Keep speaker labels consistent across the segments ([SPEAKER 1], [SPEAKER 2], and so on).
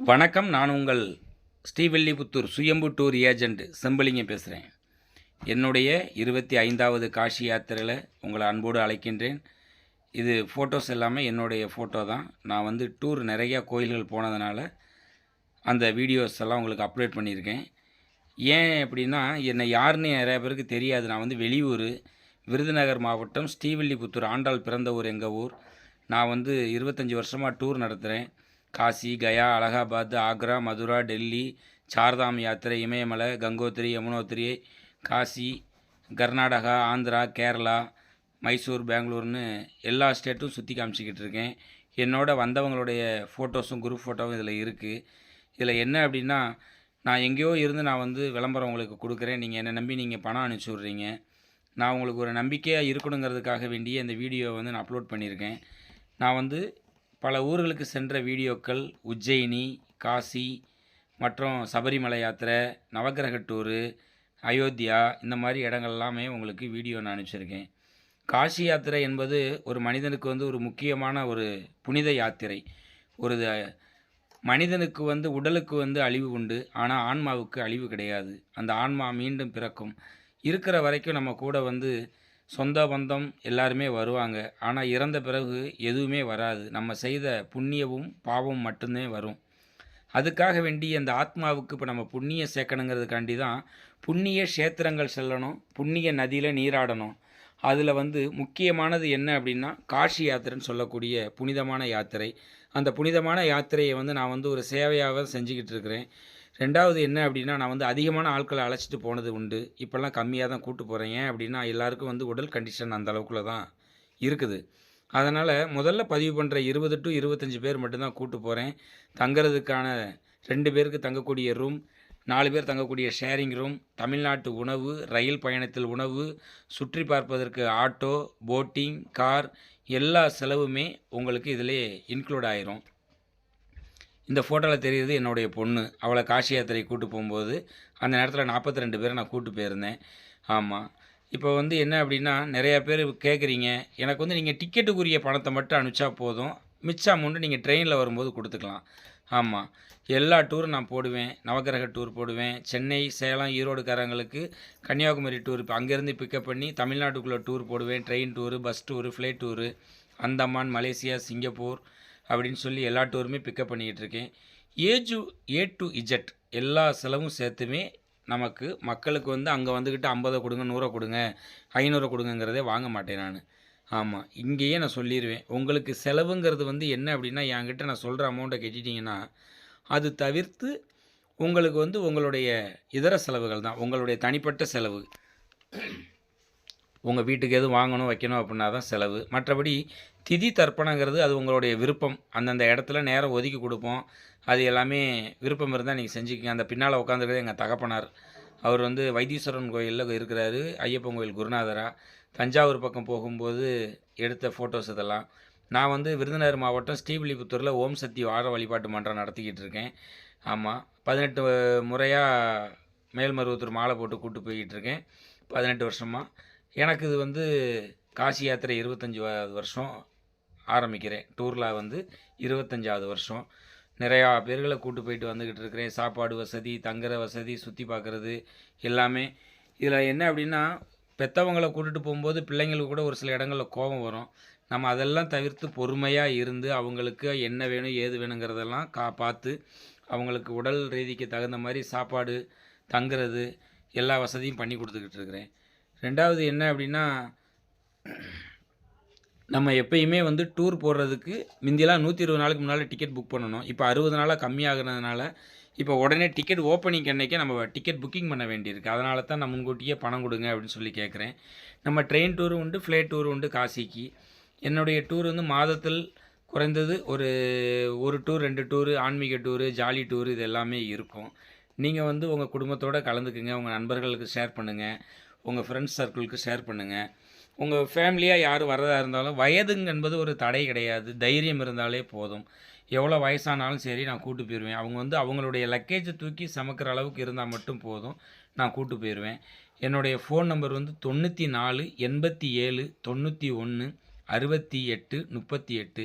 [SPEAKER 1] வணக்கம் நான் உங்கள் ஸ்ரீவில்லிபுத்தூர் சுயம்பு டூர் ஏஜெண்ட் செம்பலிங்கம் பேசுகிறேன் என்னுடைய இருபத்தி ஐந்தாவது காஷி யாத்திரையில் உங்களை அன்போடு அழைக்கின்றேன். இது ஃபோட்டோஸ் எல்லாமே என்னுடைய ஃபோட்டோ தான். நான் வந்து டூர் நிறையா கோயில்கள் போனதுனால அந்த வீடியோஸ் எல்லாம் உங்களுக்கு அப்லோட் பண்ணியிருக்கேன். ஏன் அப்படின்னா என்னை யாருன்னு நிறைய பேருக்கு தெரியாது. நான் வந்து வெளியூர் விருதுநகர் மாவட்டம் ஸ்ரீவில்லிபுத்தூர் ஆண்டாள் பிறந்த ஊர் எங்கள் ஊர். நான் வந்து இருபத்தஞ்சி வருஷமாக டூர் நடத்துகிறேன் காசி கயா அலகாபாத் ஆக்ரா மதுரா டெல்லி சார்தாம் யாத்திரை இமயமலை கங்கோத்திரி யமுனோத்திரி காசி கர்நாடகா ஆந்திரா கேரளா மைசூர் பெங்களூர்னு எல்லா ஸ்டேட்டும் சுற்றி காமிச்சிக்கிட்டு இருக்கேன். என்னோட வந்தவங்களுடைய ஃபோட்டோஸும் குரூப் ஃபோட்டோவும் இதில் இருக்குது இதில் என்ன அப்படின்னா நான் எங்கேயோ இருந்து நான் வந்து விளம்பரம் உங்களுக்கு கொடுக்குறேன். நீங்கள் என்னை நம்பி நீங்கள் பணம் அனுப்பிச்சி விட்றீங்க. நான் உங்களுக்கு ஒரு நம்பிக்கையாக இருக்கணுங்கிறதுக்காக வேண்டிய இந்த வீடியோவை வந்து நான் அப்லோட் பண்ணியிருக்கேன். நான் வந்து பல ஊர்களுக்கு சென்ற வீடியோக்கள் உஜ்ஜயினி காசி மற்றும் சபரிமலை யாத்திரை நவக்கிரக டூரு அயோத்தியா இந்த மாதிரி இடங்கள் எல்லாமே உங்களுக்கு வீடியோ நான் அனுப்பிச்சிருக்கேன். காசி யாத்திரை என்பது ஒரு மனிதனுக்கு வந்து ஒரு முக்கியமான ஒரு புனித யாத்திரை. ஒரு மனிதனுக்கு வந்து உடலுக்கு வந்து அழிவு உண்டு. ஆனால் ஆன்மாவுக்கு அழிவு கிடையாது. அந்த ஆன்மா மீண்டும் பிறக்கும். இருக்கிற வரைக்கும் நம்ம கூட வந்து சொந்த பந்தம் எல்லாருமே வருவாங்க. ஆனால் இறந்த பிறகு எதுவுமே வராது. நம்ம செய்த புண்ணியமும் பாவமும் மட்டுமே வரும். அதுக்காக வேண்டி அந்த ஆத்மாவுக்கு இப்போ நம்ம புண்ணியம் சேர்க்கணுங்கிறதுக்காண்டி தான் புண்ணிய க்ஷேத்திரங்கள் செல்லணும் புண்ணிய நதியில் நீராடணும். அதில் வந்து முக்கியமானது என்ன அப்படின்னா காஷி யாத்திரைன்னு சொல்லக்கூடிய புனிதமான யாத்திரை. அந்த புனிதமான யாத்திரையை வந்து நான் வந்து ஒரு சேவையாக செஞ்சுக்கிட்டு இருக்கிறேன். ரெண்டாவது என்ன அப்படின்னா நான் வந்து அதிகமான ஆட்களை அழைச்சிட்டு போனது உண்டு. இப்போல்லாம் கம்மியாக தான் கூட்டு போகிறேன் ஏன் அப்படின்னா எல்லாருக்கும் வந்து உடல் கண்டிஷன் அந்த அளவுக்குள்ள தான் இருக்குது. அதனால் முதல்ல பதிவு பண்ணுற இருபது டு இருபத்தஞ்சி பேர் மட்டும்தான் கூட்டு போகிறேன் தங்குறதுக்கான ரெண்டு பேருக்கு தங்கக்கூடிய ரூம் நாலு பேர் தங்கக்கூடிய ஷேரிங் ரூம் தமிழ்நாட்டு உணவு ரயில் பயணத்தில் உணவு சுற்றி பார்ப்பதற்கு ஆட்டோ போட்டிங் கார் எல்லா செலவுமே உங்களுக்கு இதிலே இன்க்ளூட் ஆயிரும். இந்த ஃபோட்டோவில் தெரியுது என்னுடைய பொண்ணு. அவளை காசி யாத்திரை கூட்டு போகும்போது அந்த நேரத்தில் நாற்பத்தி ரெண்டு பேரை நான் கூட்டு போயிருந்தேன். ஆமாம் இப்போ வந்து என்ன அப்படின்னா நிறையா பேர் கேட்குறீங்க எனக்கு வந்து நீங்கள் டிக்கெட்டுக்குரிய பணத்தை மட்டும் அனுப்பிச்சா போதும். மிச்ச அமௌண்ட்டு நீங்கள் ட்ரெயினில் வரும்போது கொடுத்துக்கலாம். ஆமாம் எல்லா டூரும் நான் போடுவேன். நவக்கிரக டூர் போடுவேன். சென்னை சேலம் ஈரோடுக்காரங்களுக்கு கன்னியாகுமரி டூர் இப்போ அங்கேருந்து பிக்கப் பண்ணி தமிழ்நாட்டுக்குள்ளே டூர் போடுவேன். Train tour bus tour flight tour Andaman Malaysia Singapore அப்படின்னு சொல்லி எல்லா டூருமே பிக்கப் பண்ணிக்கிட்டு இருக்கேன். ஏஜு ஏ டு இஜெட் எல்லா செலவும் சேர்த்துமே நமக்கு மக்களுக்கு வந்து அங்கே வந்துக்கிட்டு ஐம்பதை கொடுங்க நூறை கொடுங்க ஐநூறை கொடுங்கங்கிறதே வாங்க மாட்டேன் நான். ஆமாம் இங்கேயே நான் சொல்லிடுவேன் உங்களுக்கு செலவுங்கிறது வந்து என்ன அப்படின்னா என்கிட்ட நான் சொல்கிற அமௌண்ட்டை கட்டிட்டீங்கன்னா அது தவிர்த்து உங்களுக்கு வந்து உங்களுடைய இதர செலவுகள் தான். உங்களுடைய தனிப்பட்ட செலவு. உங்கள் வீட்டுக்கு எதுவும் வாங்கணும் வைக்கணும் அப்படின்னா தான் செலவு. மற்றபடி திதி தர்ப்பணங்கிறது அது உங்களுடைய விருப்பம். அந்தந்த இடத்துல நேரம் ஒதுக்கி கொடுப்போம். அது எல்லாமே விருப்பம் இருந்தால் நீங்கள் செஞ்சுக்கங்க. அந்த பின்னால் உட்காந்துருக்கிறது எங்கள் தகப்பனார். அவர் வந்து வைத்தீஸ்வரன் கோயிலில் இருக்கிறாரு. ஐயப்பன் கோயில் குருநாதரா. தஞ்சாவூர் பக்கம் போகும்போது எடுத்த ஃபோட்டோஸ் இதெல்லாம். நான் வந்து விருதுநகர் மாவட்டம் ஸ்ரீவில்லிபுத்தூரில் ஓம் சக்தி வார வழிபாட்டு மன்றம் நடத்திக்கிட்டு இருக்கேன். ஆமாம் பதினெட்டு முறையாக மேல்மருவத்தூர் மாலை போட்டு கூப்பிட்டு போய்கிட்டு இருக்கேன். பதினெட்டு வருஷமாக எனக்கு இது வந்து காசி யாத்திரை இருபத்தஞ்சாவது வருஷம் ஆரம்பிக்கிறேன். டூரில் வந்து இருபத்தஞ்சாவது வருஷம். நிறையா பேர்களை கூட்டு போயிட்டு வந்துக்கிட்டு இருக்கிறேன். சாப்பாடு வசதி தங்குற வசதி சுற்றி பார்க்குறது எல்லாமே. இதில் என்ன அப்படின்னா பெற்றவங்களை கூட்டிகிட்டு போகும்போது பிள்ளைங்களுக்கு கூட ஒரு சில இடங்களில் கோபம் வரும். நம்ம அதெல்லாம் தவிர்த்து பொறுமையாக இருந்து அவங்களுக்கு என்ன வேணும் ஏது வேணுங்கிறதெல்லாம் கா பார்த்து அவங்களுக்கு உடல் ரீதிக்கு தகுந்த மாதிரி சாப்பாடு தங்குறது எல்லா வசதியும் பண்ணி கொடுத்துக்கிட்டு இருக்கிறேன். ரெண்டாவது என்ன அப்படின்னா நம்ம எப்பயுமே வந்து டூர் போடுறதுக்கு முந்தியெல்லாம் நூற்றி இருபது நாளுக்கு முன்னால் டிக்கெட் புக் பண்ணணும். இப்போ அறுபது நாளாக கம்மியாகிறதுனால இப்போ உடனே டிக்கெட் ஓப்பனிங் அன்னைக்கே நம்ம டிக்கெட் புக்கிங் பண்ண வேண்டியிருக்கு. அதனால தான் நான் முன்கூட்டியே பணம் கொடுங்க அப்படின்னு சொல்லி கேட்குறேன் நம்ம ட்ரெயின் டூர் உண்டு ஃப்ளைட் டூர் உண்டு காசிக்கு. என்னுடைய டூர் வந்து மாதத்தில் குறைந்தது ஒரு ஒரு டூர் ரெண்டு டூரு ஆன்மீக டூரு ஜாலி டூர் இது எல்லாமே இருக்கும். நீங்கள் வந்து உங்கள் குடும்பத்தோடு கலந்துக்குங்க உங்கள் நண்பர்களுக்கு ஷேர் பண்ணுங்கள் உங்கள் ஃப்ரெண்ட்ஸ் சர்க்கிளுக்கு ஷேர் பண்ணுங்கள் உங்கள் ஃபேமிலியாக யார் வரதா இருந்தாலும் வயதுங்க என்பது ஒரு தடை கிடையாது. தைரியம் இருந்தாலே போதும். எவ்வளோ வயசானாலும் சரி நான் கூட்டு போயிடுவேன் அவங்க வந்து அவங்களுடைய லக்கேஜை தூக்கி சமைக்கிற அளவுக்கு இருந்தால் மட்டும் போதும். நான் கூட்டு போயிடுவேன் என்னுடைய ஃபோன் நம்பர் வந்து தொண்ணூற்றி நாலு எண்பத்தி ஏழு தொண்ணூற்றி ஒன்று அறுபத்தி எட்டு முப்பத்தி எட்டு.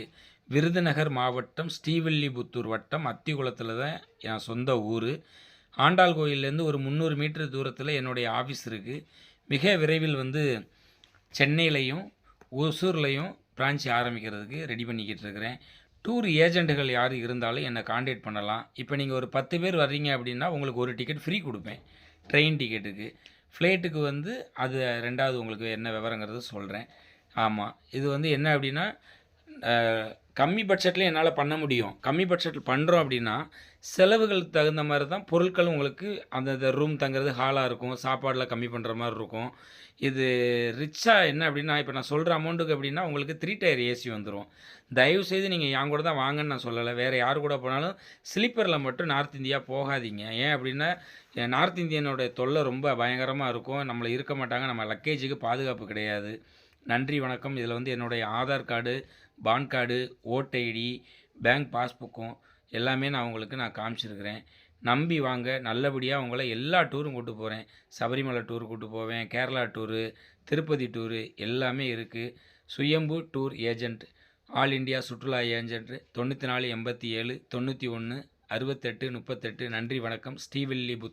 [SPEAKER 1] விருதுநகர் மாவட்டம் ஸ்ரீவில்லிபுத்தூர் வட்டம் அத்திக்குளத்தில் தான் என் சொந்த ஊர். ஆண்டாள் கோயிலேருந்து ஒரு முந்நூறு மீட்டர் தூரத்தில் என்னுடைய ஆஃபீஸ் இருக்குது மிக விரைவில் வந்து சென்னையிலையும் ஒசூர்லேயும் பிரான்ச் ஆரம்பிக்கிறதுக்கு ரெடி பண்ணிக்கிட்டு இருக்கிறேன். டூர் ஏஜெண்ட்டுகள் யார் இருந்தாலும் என்னை காண்டாக்ட் பண்ணலாம். இப்போ நீங்கள் ஒரு பத்து பேர் வர்றீங்க அப்படின்னா உங்களுக்கு ஒரு டிக்கெட் ஃப்ரீ கொடுப்பேன். ட்ரெயின் டிக்கெட்டுக்கு ஃப்ளைட்டுக்கு வந்து அது ரெண்டாவது உங்களுக்கு என்ன விவரங்கிறது சொல்கிறேன் ஆமாம் இது வந்து என்ன அப்படின்னா கம்மி பட்ஜெட்டில் என்னால் பண்ண முடியும். கம்மி பட்ஜெட்டில் பண்ணுறோம் அப்படின்னா செலவுகளுக்கு தகுந்த மாதிரி தான் பொருட்கள் உங்களுக்கு அந்த ரூம் தங்குறது ஹாலாக இருக்கும் சாப்பாடில் கம்மி பண்ணுற மாதிரி இருக்கும். இது ரிச்சாக என்ன அப்படின்னா இப்போ நான் சொல்கிற அமௌண்ட்டுக்கு அப்படின்னா உங்களுக்கு த்ரீ டயர் ஏசி வந்துடும் தயவு செய்து நீங்கள் என் கூட தான் வாங்கன்னு நான் சொல்லலை. வேறு யார் கூட போனாலும் ஸ்லீப்பரில் மட்டும் நார்த் இந்தியா போகாதீங்க. ஏன் அப்படின்னா நார்த் இந்தியனோட தொல்லை ரொம்ப பயங்கரமாக இருக்கும். நம்மளை இருக்க மாட்டாங்க. நம்ம லக்கேஜுக்கு பாதுகாப்பு கிடையாது. நன்றி வணக்கம். இதில் வந்து என்னுடைய Aadhaar card PAN card vote ID bank பாஸ்புக்கும் எல்லாமே நான் உங்களுக்கு நான் காமிச்சிருக்கிறேன். நம்பி வாங்க. நல்லபடியாக உங்களை எல்லா டூரும் கூட்டு போகிறேன் சபரிமலை டூர் கூட்டு போவேன். கேரளா டூரு திருப்பதி டூரு எல்லாமே இருக்குது Suyambu tour agent all India சுற்றுலா ஏஜென்ட் தொண்ணூற்றி நாலு எண்பத்தி ஏழு தொண்ணூற்றி ஒன்று அறுபத்தெட்டு முப்பத்தெட்டு. நன்றி வணக்கம். ஸ்ரீவில்லிபுத்தூர்